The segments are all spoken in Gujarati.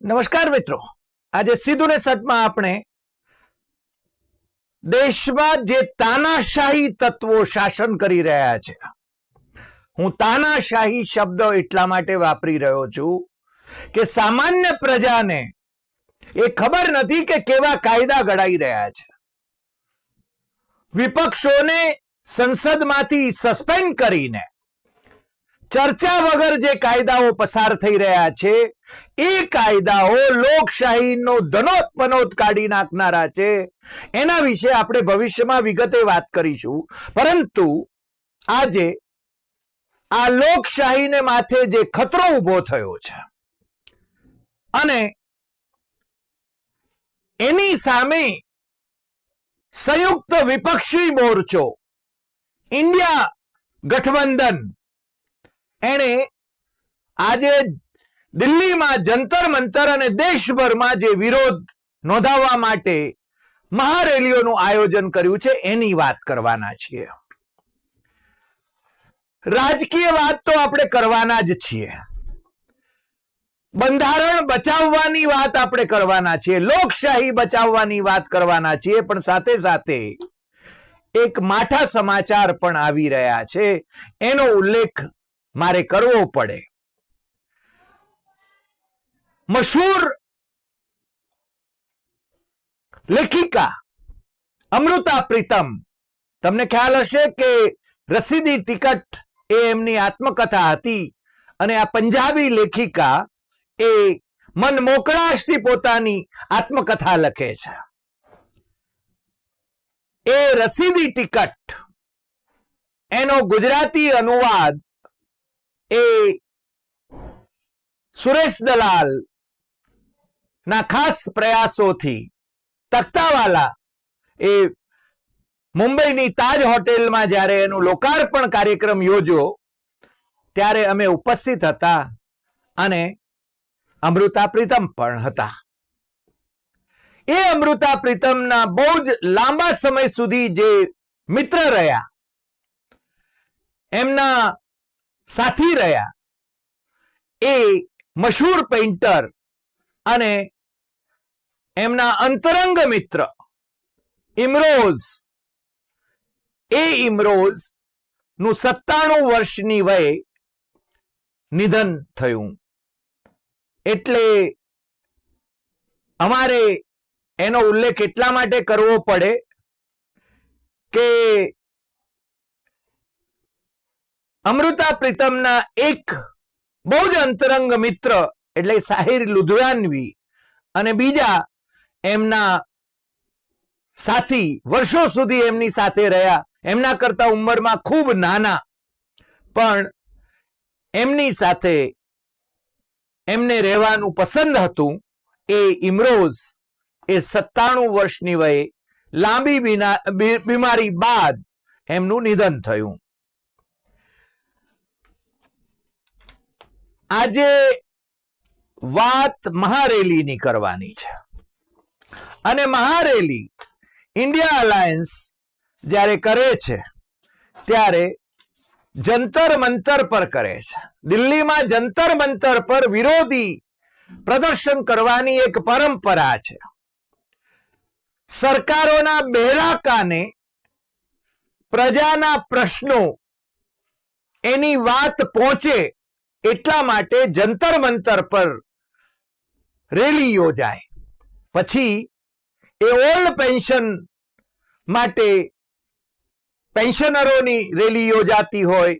નમસ્કાર મિત્રો. આજે સીધું ને સટમાં આપણે દેશમાં જે તાનાશાહી તત્વો શાસન કરી રહ્યા છે. હું તાનાશાહી શબ્દ એટલા માટે વાપરી રહ્યો છું કે સામાન્ય પ્રજાને એ ખબર નથી કે કેવા કાયદા ઘડાઈ રહ્યા છે. વિપક્ષોને સંસદમાંથી સસ્પેન્ડ કરીને ચર્ચા વગર જે કાયદાઓ પસાર થઈ રહ્યા છે એ કાયદાઓ લોકશાહીનો ધનોત કાઢી નાખનારા છે. એના વિશે આપણે ભવિષ્યમાં વિગતે વાત કરીશું. પરંતુ આજે આ લોકશાહીને માથે જે ખતરો ઊભો થયો છે અને એની સામે સંયુક્ત વિપક્ષી મોરચો, ઇન્ડિયા ગઠબંધન, એણે આજે દિલ્હીમાં જંતર મંતર અને દેશભરમાં જે વિરોધ નોંધાવવા માટે મહારેલીઓનું આયોજન કર્યું છે, એની વાત કરવાના છીએ. રાજકીય વાત તો આપણે કરવાના જ છીએ. બંધારણ બચાવવાની વાત આપણે કરવાના છીએ, લોકશાહી બચાવવાની વાત કરવાના છીએ, પણ સાથે સાથે એક માઠા સમાચાર પણ આવી રહ્યા છે. એનો ઉલ્લેખ મારે કરવો પડે. મશહૂર લેખિકા અમૃતા પ્રીતમ. તમને ખ્યાલ હશે કે રસીદી ટિકટ એ એમની આત્મકથા હતી અને આ પંજાબી લેખિકા એ મન મોકળાશથી પોતાની આત્મકથા લખે છે. એ રસીદી ટિકટ, એનો ગુજરાતી અનુવાદ એ સુરેશ દલાલ ના ખાસ પ્રયાસોથી તખ્તાવાલા એ મુંબઈની તાજ હોટેલમાં જ્યારે એનું લોકાર્પણ કાર્યક્રમ યોજ્યો, ત્યારે અમે ઉપસ્થિત હતા અને અમૃતા પ્રીતમ પણ હતા. એ અમૃતા પ્રીતમના બહુ જ લાંબા સમય સુધી જે મિત્ર રહ્યા, એમના સાથી રહ્યા, એ મશહૂર પેઇન્ટર અને એમના અંતરંગ મિત્ર, ઇમરોઝ. એ ઇમરોઝનું સત્તાણું વર્ષની વયે નિધન થયું. એટલે અમારે એનો ઉલ્લેખ એટલા માટે કરવો પડે કે અમૃતા પ્રીતમના એક બહુ જ અંતરંગ મિત્ર, એટલે સાહિર લુધિયાનવી અને બીજા એમના સાથી વર્ષો સુધી એમની સાથે રહ્યા. એમના કરતા ઉંમરમાં ખૂબ નાના. પણ એમની સાથે એમને રહેવાનું પસંદ હતું એ ઇમરોઝ એ સત્તાણું વર્ષની વયે લાંબી બીમારી બાદ એમનું નિધન થયું. આજે વાત મહારેલીની કરવાની છે. અને મહારેલી ઇન્ડિયા અલાયન્સ જ્યારે કરે છે, ત્યારે જંતર મંતર પર કરે છે. દિલ્હીમાં જંતર મંતર પર વિરોધી પ્રદર્શન કરવાની એક પરંપરા છે. સરકારોના બેરાકાને પ્રજાના પ્રશ્નો એની વાત પહોંચે એટલા માટે જંતર મંતર પર રેલી યોજાય. પછી એ ઓલ્ડ પેન્શન માટે પેન્શનરોની રેલી યોજાતી હોય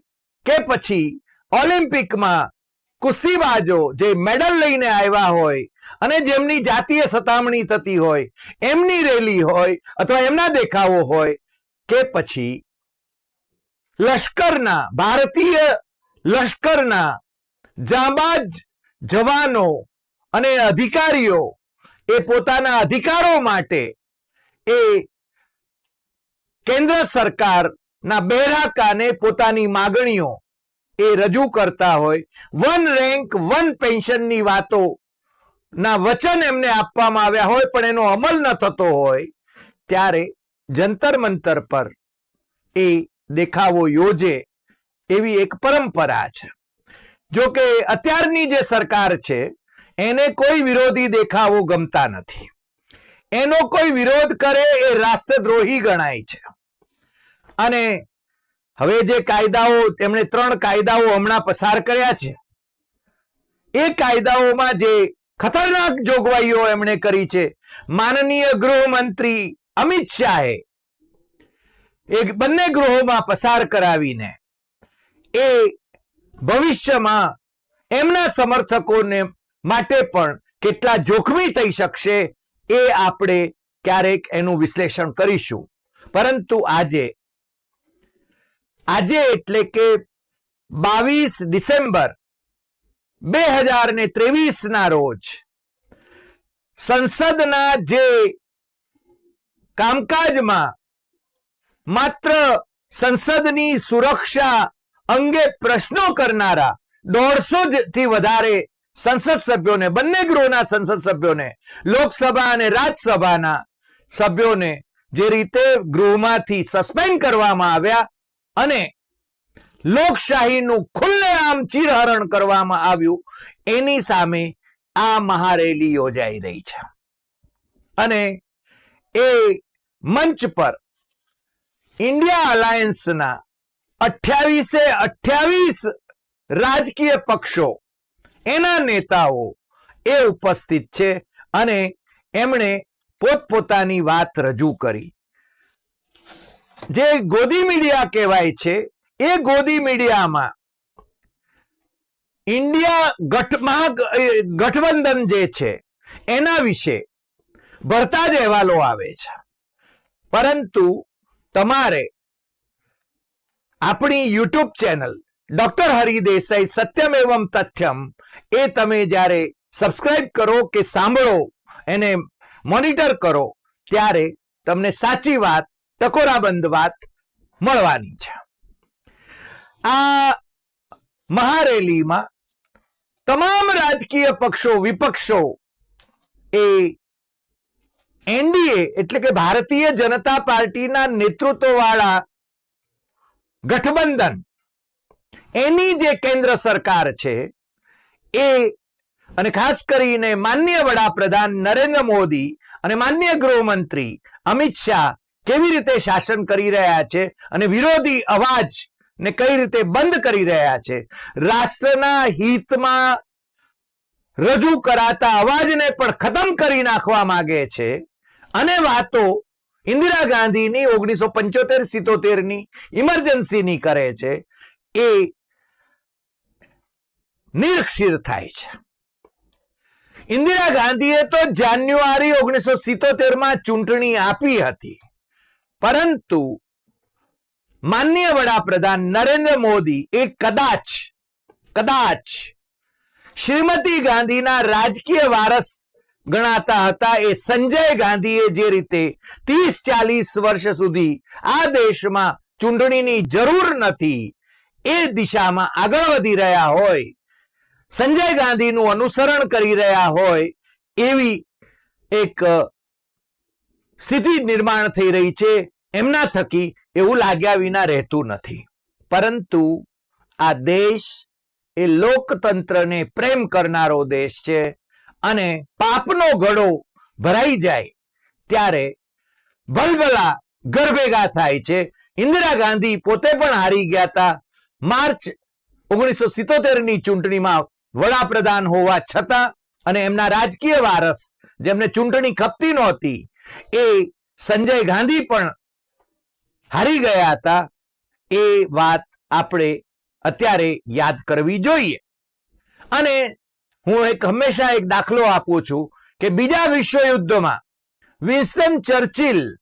કે પછી ઓલિમ્પિકમાં કુસ્તીબાજો જે મેડલ લઈને આવ્યા હોય અને જેમની જાતીય સતામણી થતી હોય, એમની રેલી હોય અથવા એમના દેખાવો હોય કે પછી લશ્કરના, ભારતીય લશ્કરના જાંબાજ જવાનો અને અધિકારીઓ એ પોતાના અધિકારો માટે એ કેન્દ્ર સરકારના બેરાકાને પોતાની માગણીઓ એ રજૂ કરતા હોય. વન રેન્ક, વન પેન્શનની વાતો ના વચન એમને આપવામાં આવ્યા હોય, પણ એનો અમલ ન થતો હોય, ત્યારે જંતર મંતર પર એ દેખાવો યોજે એવી એક પરંપરા છે. જો કે અત્યારની જે સરકાર છે એને કોઈ વિરોધી દેખાવો ગમતા નથી. એનો કોઈ વિરોધ કરે એ રાષ્ટ્રદ્રોહી ગણાય છે. અને હવે જે કાયદાઓ, તેમણે ત્રણ કાયદાઓ હમણાં પસાર કર્યા છે. એ કાયદાઓમાં જે ખતરનાક જોગવાઈઓ એમણે કરી છે, માનનીય ગૃહમંત્રી અમિત શાહે એ બંને ગૃહોમાં પસાર કરાવીને એ ભવિષ્યમાં એમના સમર્થકોને માટે પણ કેટલા જોખમી થઈ શકશે એ આપણે ક્યારેક એનું વિશ્લેષણ કરીશું. પરંતુ આજે આજે એટલે કે બાવીસ ડિસેમ્બર બે હજાર ને ત્રેવીસ ના રોજ સંસદના જે કામકાજમાં માત્ર સંસદની સુરક્ષા અંગે પ્રશ્નો કરનારા દોઢસો થી વધારે સંસદ સભ્યોને, બંને ગૃહના સંસદ સભ્યોને, લોકસભા અને રાજ્યસભાના સભ્યોને જે રીતે ગૃહમાંથી સસ્પેન્ડ કરવામાં આવ્યા અને લોકશાહીનું ખુલ્લેઆમ ચીરહરણ કરવામાં આવ્યું, એની સામે આ મહારેલી યોજાઈ રહી છે. અને એ મંચ પર ઇન્ડિયા અલાયન્સના અઠ્યાવીસે અઠ્યાવીસ રાજકીય પક્ષો એના નેતાઓ એ ઉપસ્થિત છે અને એમણે પોતપોતાની વાત રજૂ કરી. જે ગોદી મીડિયા કહેવાય છે, એ ગોદી મીડિયામાં ઇન્ડિયા ગઠ મહા ગઠબંધન જે છે, એના વિશે ભરતા જ અહેવાલો આવે છે. પરંતુ તમારે આપણી યુટ્યુબ ચેનલ ડોક્ટર હરિદેસાઈ સત્યમ એવમ તથ્યમ. એ તમે જ્યારે સબસ્ક્રાઇબ કરો કે સાંભળો, એને મોનિટર કરો, ત્યારે તમને સાચી વાત, ટકોરાબંધ વાત મળવાની છે. આ મહારેલીમાં તમામ રાજકીય પક્ષો, વિપક્ષો એ એનડીએ એટલે કે ભારતીય જનતા પાર્ટીના નેતૃત્વવાળા ગઠબંધન એની જે કેન્દ્ર સરકાર છે, એ અને ખાસ કરીને માન્ય વડાપ્રધાન નરેન્દ્ર મોદી અને માન્ય ગૃહમંત્રી અમિત શાહ કેવી રીતે શાસન કરી રહ્યા છે અને વિરોધી અવાજ ને કઈ રીતે બંધ કરી રહ્યા છે, રાષ્ટ્રના હિતમાં રજૂ કરાતા અવાજને પણ ખતમ કરી નાખવા માંગે છે. અને વાતો ઇન્દિરા ગાંધીની ઓગણીસો પંચોતેર સિત્તોતેરની ઇમરજન્સીની કરે છે. એ નિરક્ષીર થાય છે. ઇન્દિરા ગાંધીએ તો જાન્યુઆરી ઓગણીસો માં ચૂંટણી આપી હતી. પરંતુ માન્ય વડાપ્રધાન નરેન્દ્ર મોદી એ કદાચ કદાચ શ્રીમતી ગાંધીના રાજકીય વારસ ગણાતા હતા એ સંજય ગાંધીએ જે રીતે ત્રીસ ચાલીસ વર્ષ સુધી આ દેશમાં ચૂંટણીની જરૂર નથી એ દિશામાં આગળ વધી રહ્યા હોય, સંજય ગાંધીનું અનુસરણ કરી રહ્યા હોય, એવી એક સ્થિતિ નિર્માણ થઈ રહી છે, એમના થકી એવું લાગ્યા વિના રહેતું નથી. પરંતુ આ દેશ એ લોકતંત્રને પ્રેમ કરનારો દેશ છે અને પાપનો ઘડો ભરાઈ જાય ત્યારે ભલભલા ગરભેગા થાય છે. ઇન્દિરા ગાંધી પોતે પણ હારી ગયા હતા માર્ચ ઓગણીસો ની ચૂંટણીમાં વડાપ્રધાન હોવા છતાં અને એમના રાજકીય વારસ જેમને ચૂંટણી ખપતી નહોતી, એ સંજય ગાંધી પણ હારી ગયા હતા. એ વાત આપણે અત્યારે યાદ કરવી જોઈએ. અને હું એક હંમેશા એક દાખલો આપું છું કે બીજા વિશ્વયુદ્ધમાં વિન્સ્ટન ચર્ચિલ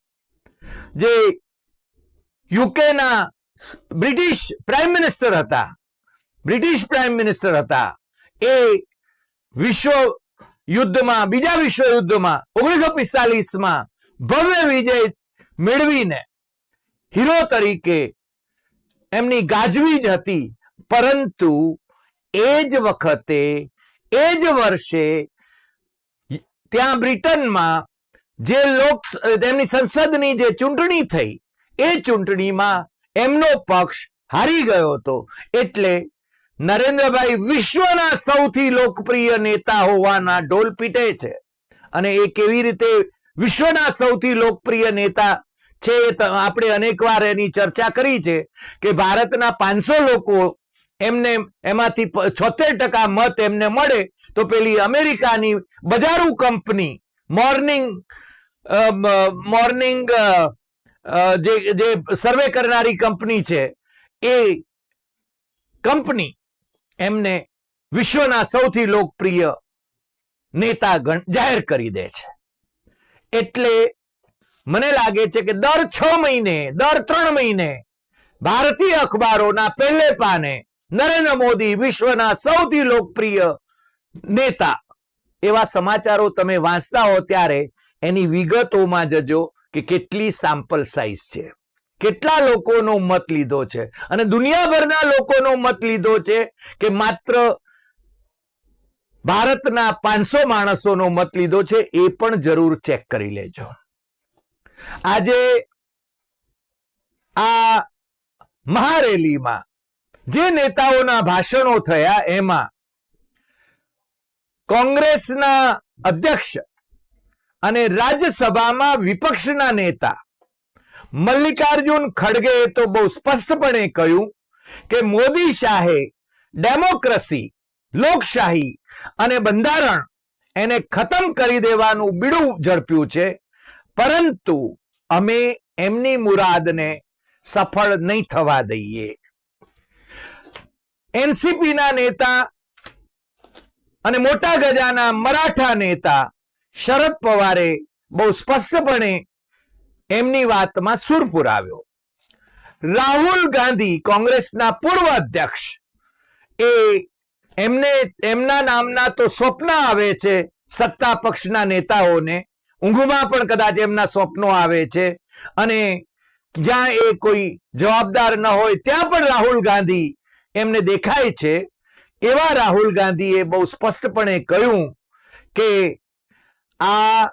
જે યુકેના બ્રિટિશ પ્રાઇમ મિનિસ્ટર હતા. બ્રિટિશ પ્રાઇમ મિનિસ્ટર હતા. એ વિશ્વ યુદ્ધમાં, બીજા વિશ્વ યુદ્ધમાં ઓગણીસો પિસ્તાલીસમાં ભવ્ય વિજય મેળવીને હીરો તરીકે એમની ગાજવીજ હતી. પરંતુ એ જ વખતે, એ જ વર્ષે ત્યાં બ્રિટનમાં જે લોક તેમની સંસદની જે ચૂંટણી થઈ, એ ચૂંટણીમાં એમનો પક્ષ હારી ગયો હતો. એટલે નરેન્દ્રભાઈ વિશ્વના સૌથી લોકપ્રિય નેતા હોવાના ઢોલ પીટે છે. અને એ કેવી રીતે વિશ્વના સૌથી લોકપ્રિય નેતા છે આપણે અનેકવાર એની ચર્ચા કરી છે કે ભારતના પાંચસો લોકો એમને, એમાંથી છોતેર ટકા મત એમને મળે તો પેલી અમેરિકાની બજારુ કંપની મોર્નિંગ મોર્નિંગ જે જે સર્વે કરનારી કંપની છે, એ કંપની એમને વિશ્વના સૌથી લોકપ્રિય નેતા જાહેર કરી દે છે. એટલે મને લાગે છે કે દર છ મહિને, દર ત્રણ મહિને ભારતીય અખબારોના પહેલે પાને નરેન્દ્ર મોદી વિશ્વના સૌથી લોકપ્રિય નેતા એવા સમાચારો તમે વાંચતા હો ત્યારે એની વિગતોમાં જજો. કે કેટલી સેમ્પલ સાઇઝ છે? કેટલા લોકોનો મત લીધો છે? અને દુનિયાભરના લોકોનો મત લીધો છે કે માત્ર ભારતના પાંચસો માણસોનો મત લીધો છે એ પણ જરૂર ચેક કરી લેજો. આજે આ મહારેલીમાં જે નેતાઓના ભાષણો થયા એમાં કોંગ્રેસના અધ્યક્ષ અને રાજ્યસભામાં વિપક્ષના નેતા મલ્લિકાર્જુન ખડગેએ તો બહુ સ્પષ્ટપણે કહ્યું કે મોદી શાહે ડેમોક્રેસી, લોકશાહી અને બંધારણ એને ખતમ કરી દેવાનું બીડું ઝડપ્યું છે, પરંતુ અમે એમની મુરાદને સફળ નહીં થવા દઈએ. એનસીપીના નેતા અને મોટા ગજાના મરાઠા નેતા શરદ પવારે બહુ સ્પષ્ટપણે એમની વાતમાં સુર પુરાવ્યો. રાહુલ ગાંધી કોંગ્રેસના પૂર્વ અધ્યક્ષ. એ એમને એમના નામના તો સ્વપ્ન આવે છે સત્તા પક્ષના નેતાઓને. ઊંઘમાં પણ કદાચ એમના સ્વપ્નો આવે છે. અને જ્યાં એ કોઈ જવાબદાર ન હોય ત્યાં પણ રાહુલ ગાંધી એમને દેખાય છે. એવા રાહુલ ગાંધીએ બહુ સ્પષ્ટપણે કહ્યું કે આ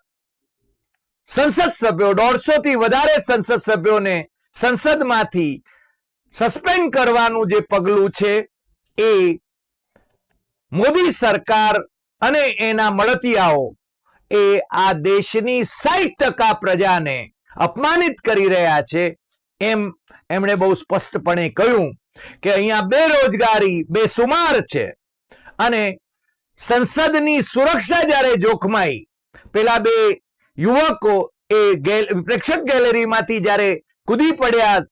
સંસદ સભ્યો, દોઢસો થી વધારે સંસદ સભ્યોને સંસદમાંથી સસ્પેન્ડ કરવાનું જે પગલું છે એ મોદી સરકાર અને એના મળતિયાઓ એ આ દેશની સાઠ ટકા પ્રજાને અપમાનિત કરી રહ્યા છે. એમ એમણે બહુ સ્પષ્ટપણે કહ્યું કે અહીંયા બેરોજગારી, બેસુમાર છે અને સંસદની સુરક્ષા જ્યારે જોખમાઈ પેલા બે યુવકો એ પ્રેક્ષક ગેલેરીમાંથી જ્યારે કૂદી પડ્યા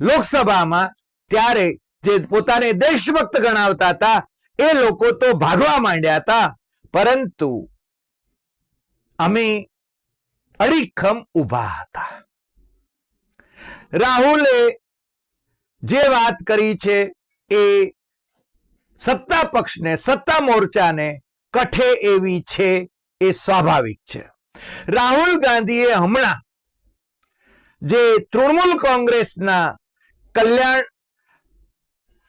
લોકસભામાં, ત્યારે જે પોતાને દેશભક્ત ગણાવતા હતા, એ લોકો તો ભાગવા માંડ્યા હતા. પરંતુ અમે અડીખમ ઊભા હતા. રાહુલે જે વાત કરી છે એ સત્તા પક્ષને, સત્તા મોરચાને કઠે એવી છે. એ સ્વાભાવિક છે. રાહુલ ગાંધીએ હમણાં જે તૃણમૂલ કોંગ્રેસના કલ્યાણ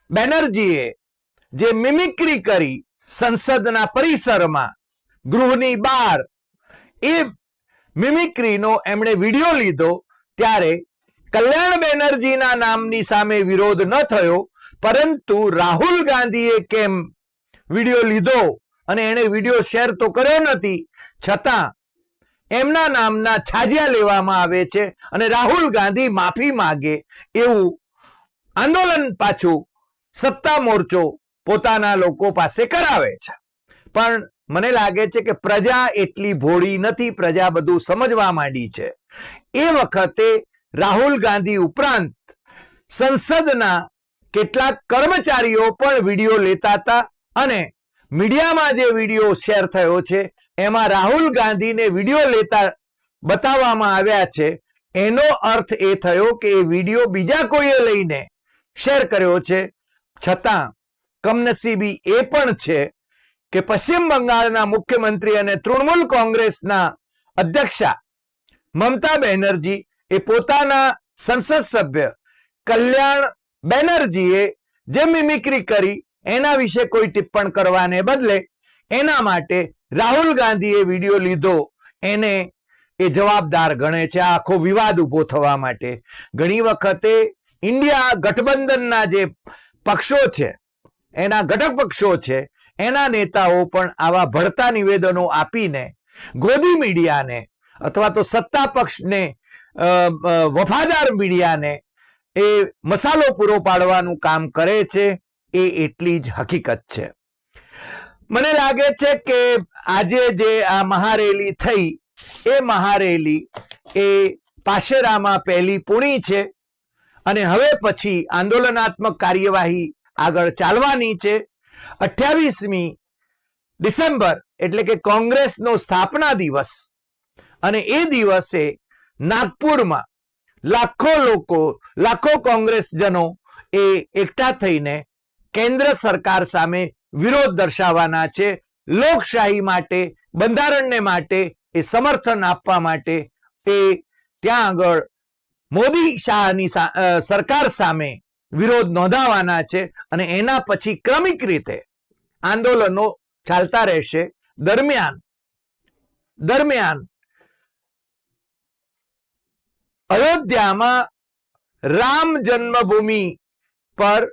બેનર્જીએ જે મિમિક્રી કરી સંસદના પરિસરમાં ગૃહની બહાર એ મિમિક્રીનો એમણે વીડિયો લીધો ત્યારે કલ્યાણ બેનર્જીના નામની સામે વિરોધ ન થયો, પરંતુ રાહુલ ગાંધીએ કેમ વીડિયો લીધો? અને એણે વીડિયો શેર તો કર્યો નથી. છતાં એમના નામના છાજિયા લેવામાં આવે છે અને રાહુલ ગાંધી માફી માગે એવું આંદોલન પાછું સત્તા મોરચો પોતાના લોકો પાસે કરાવે છે. પણ મને લાગે છે કે પ્રજા એટલી ભોળી નથી, પ્રજા બધું સમજવા માંડી છે. એ વખતે રાહુલ ગાંધી ઉપરાંત સંસદના કેટલાક કર્મચારીઓ પણ વીડિયો લેતા હતા અને મીડિયામાં જે વીડિયો શેર થયો છે, એમાં રાહુલ ગાંધીને વીડિયો લેતા બતાવવામાં આવ્યા છે. એનો અર્થ એ થયો કે એ વીડિયો બીજા કોઈએ લઈને શેર કર્યો છે. છતાં, કમનસીબી એ પણ છે કે પશ્ચિમ બંગાળના મુખ્યમંત્રી અને તૃણમૂલ કોંગ્રેસના અધ્યક્ષા મમતા બેનર્જી એ પોતાના સંસદ સભ્ય કલ્યાણ બેનર્જીએ જે મિમિક્રી કરી એના વિશે કોઈ ટિપ્પણ કરવાને બદલે એના માટે રાહુલ ગાંધીએ વીડિયો લીધો. એને એ જવાબદાર ગણે છે. આખો વિવાદ ઊભો થવા માટે. ઘણી વખતે ઇન્ડિયા ગઠબંધનના જે પક્ષો છે, એના ઘટક પક્ષો છે, એના નેતાઓ પણ આવા ભળતા નિવેદનો આપીને ગોદી મીડિયાને અથવા તો સત્તા પક્ષને વફાદાર મીડિયાને એ મસાલો પૂરો પાડવાનું કામ કરે છે. એ એટલી જ હકીકત છે. મને લાગે છે કે આજે જે આ મહારેલી થઈ, એ મહારેલી એ પાશેરામાં પહેલી પૂણી છે અને હવે પછી આંદોલનાત્મક કાર્યવાહી આગળ ચાલવાની છે. અઠ્યાવીસમી ડિસેમ્બર એટલે કે કોંગ્રેસનો સ્થાપના દિવસ અને એ દિવસે નાગપુરમાં લાખો લોકો, લાખો કોંગ્રેસજનો એ એકઠા થઈને કેન્દ્ર સરકાર સામે વિરોધ દર્શાવવાના છે. લોકશાહી માટે, બંધારણને માટે, એ સમર્થન આપવા માટે એ ત્યાં આગળ મોદી શાહની સરકાર સામે વિરોધ નોંધાવાના છે અને એના પછી ક્રમિક રીતે આંદોલનો ચાલતા રહેશે. દરમિયાન દરમિયાન અયોધ્યામાં રામ જન્મભૂમિ પર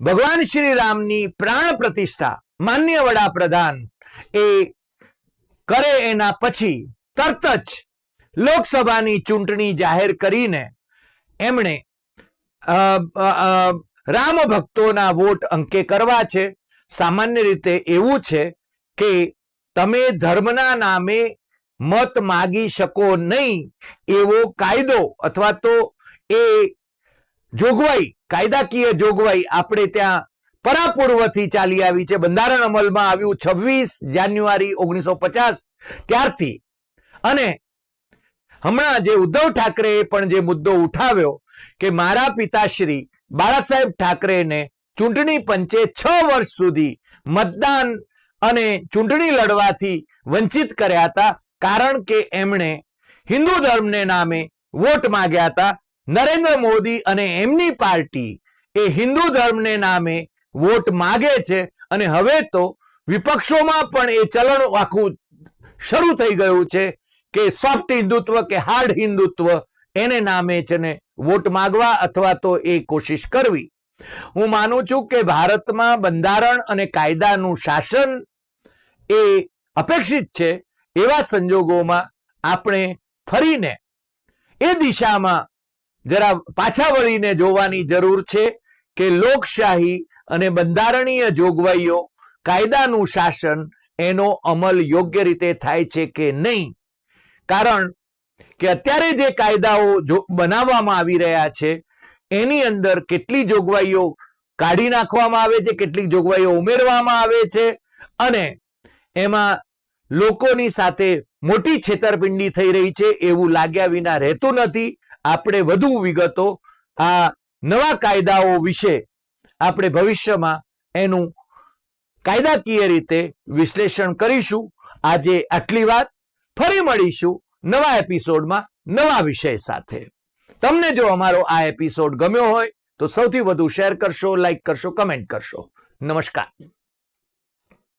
ભગવાન શ્રી રામની પ્રાણ પ્રતિષ્ઠા માન્ય વડાપ્રધાન એ કરે એના પછી તરત જ લોકસભાની ચૂંટણી જાહેર કરીને એમણે રામ ભક્તોના વોટ અંકે કરવા છે. સામાન્ય રીતે એવું છે કે તમે ધર્મના નામે મત માગી શકો નહીં એવો કાયદો અથવા તો એ જોગવાઈ, કાયદાકીય જોગવાઈ આપણે ત્યાં પરાપૂર્વથી ચાલી આવી છે. બંધારણ અમલમાં આવ્યું છવ્વીસ જાન્યુઆરી ઓગણીસો પચાસ ત્યારથી. અને હમણાં જે ઉદ્ધવ ઠાકરેએ પણ જે મુદ્દો ઉઠાવ્યો કે મારા પિતાશ્રી બાળાસાહેબ ઠાકરેને ચૂંટણી પંચે છ વર્ષ સુધી મતદાન અને ચૂંટણી લડવાથી વંચિત કર્યા હતા. કારણ કે એમણે હિન્દુ ધર્મને નામે વોટ માંગ્યા હતા. નરેન્દ્ર મોદી અને એમની પાર્ટી એ હિન્દુ ધર્મને નામે વોટ માગે છે અને હવે તો વિપક્ષોમાં પણ એ ચલણ આખું શરૂ થઈ ગયું છે કે સોફ્ટ હિન્દુત્વ કે હાર્ડ હિન્દુત્વ એને નામે છે ને વોટ માગવા અથવા તો એ કોશિશ કરવી. હું માનું છું કે ભારતમાં બંધારણ અને કાયદાનું શાસન એ અપેક્ષિત છે એવા સંજોગોમાં આપણે ફરીને એ દિશામાં જરા પાછા વળીને જોવાની જરૂર છે કે લોકશાહી અને બંધારણીય જોગવાઈઓ કાયદાનું શાસન એનો અમલ યોગ્ય રીતે થાય છે કે નહીં? કારણ કે અત્યારે જે કાયદાઓ બનાવવામાં આવી રહ્યા છે, એની અંદર કેટલી જોગવાઈઓ કાઢી નાખવામાં આવે છે, કેટલીક જોગવાઈઓ ઉમેરવામાં આવે છે અને એમાં લોકોની સાથે મોટી છેતરપિંડી થઈ રહી છે એવું લાગ્યા વિના રહેતું નથી. આપણે વધુ વિગતો આ નવા કાયદાઓ વિશે આપણે ભવિષ્યમાં એનું કાયદાકીય રીતે વિશ્લેષણ કરીશું. આજે આટલી વાત. ફરી મળીશું નવા એપિસોડમાં નવા વિષય સાથે. તમને જો અમારો આ એપિસોડ ગમ્યો હોય તો સૌથી વધુ શેર કરશો, લાઈક કરશો, કમેન્ટ કરશો. નમસ્કાર.